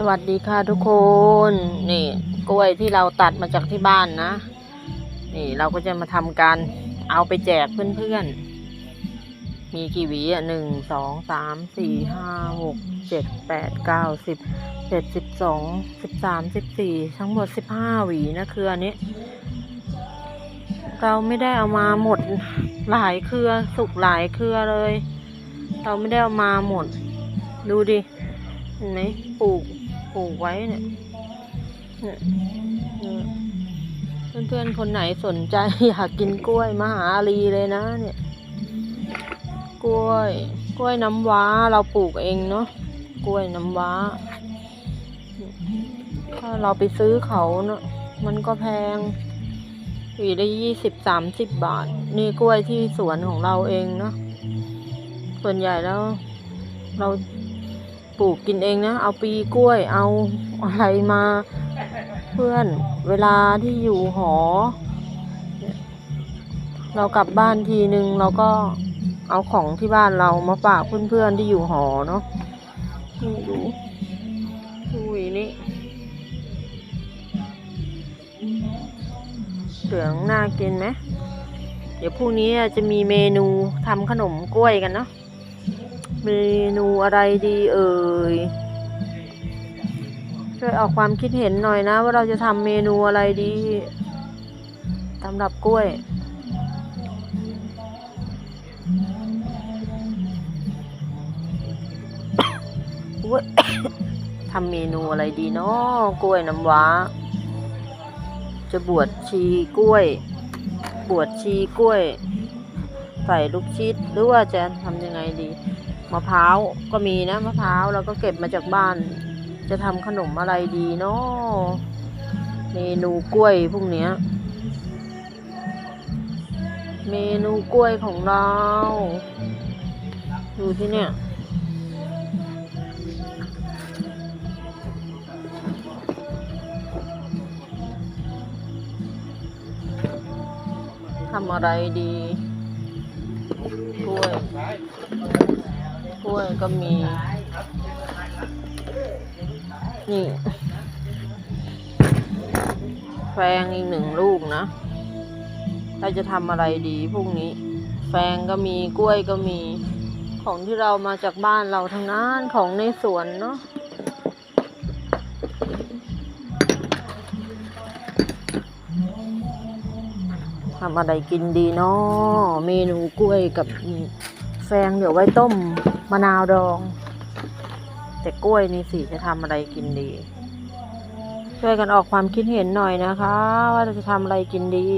สวัสดีค่ะทุกคน นี่ กล้วยที่เราตัดมาจากที่บ้านนะ นี่เราก็จะมาทำการเอาไปแจกเพื่อนๆ มีกี่หวีอะหนึ่งสองสามสี่ห้าหกเจ็ดแปดเก้าสิบเจ็ดสิบสองสิบสามสิบสี่ทั้งหมดสิบห้าหวีนะเครือนี้ เราไม่ได้เอามาหมดหลายเครือสุกหลายเครือเลย เราไม่ได้เอามาหมด ดูดิเห็นไหมปลูก ลูกไว้เนี่ยเนี่ยเนี่ยเพื่อนๆคนไหนสนใจอยากกินกล้วยมหาอาลีเลยนะเนี่ย กล้วย กล้วยน้ำว้าเราปลูกเองเนาะกล้วยน้ำว้า ถ้าเราไปซื้อเขาเนาะมันก็แพงหวีละยี่สิบสามสิบบาท นี่กล้วยที่สวนของเราเองเนาะส่วนใหญ่แล้ว เรา ปลูกกินเองนะ เอาปีกล้วย เอาอะไรมา เพื่อนเวลาที่อยู่หอ เรากลับบ้านทีนึงเราก็เอาของที่บ้านเรามาฝากเพื่อนๆที่อยู่หอเนาะดูดูนี่เหลืองน่ากินไหมเดี๋ยวพรุ่งนี้จะมีเมนูทำขนมกล้วยกันเนาะ เมนูอะไรดีเอ่ย ช่วยออกความคิดเห็นหน่อยนะ ว่าเราจะทำเมนูอะไรดีสำหรับกล้วยอุ๊ยทำเมนูอะไรดีเนาะกล้วยน้ำว้า จะบวชชีกล้วย บวชชีกล้วย ใส่ลูกชิดหรือว่าจะทำยังไงดีมะพร้าวก็มีนะมะพร้าวเราก็เก็บมาจากบ้าน จะทำขนมอะไรดีเนาะเมนูกล้วยพวกเนี้ย เมนูกล้วยของเราดูที่เนี่ยทำอะไรดี ล้วยกล้วยก็มี นี่แฟงอีกหนึ่งลูกนะถ้าจะทำอะไรดีพรุ่งนี้ แฟงก็มีกล้วยก็มี ของที่เรามาจากบ้านเราทั้งนั้นของในสวนเนาะ ทำอะไรกินดีเนาะเมนูกล้วยกับแฟงเดี๋ยวไว้ต้มมะนาวดอง แต่กล้วยนี่สิจะทำอะไรกินดี ช่วยกันออกความคิดเห็นหน่อยนะคะ ว่าเราจะทำอะไรกินดี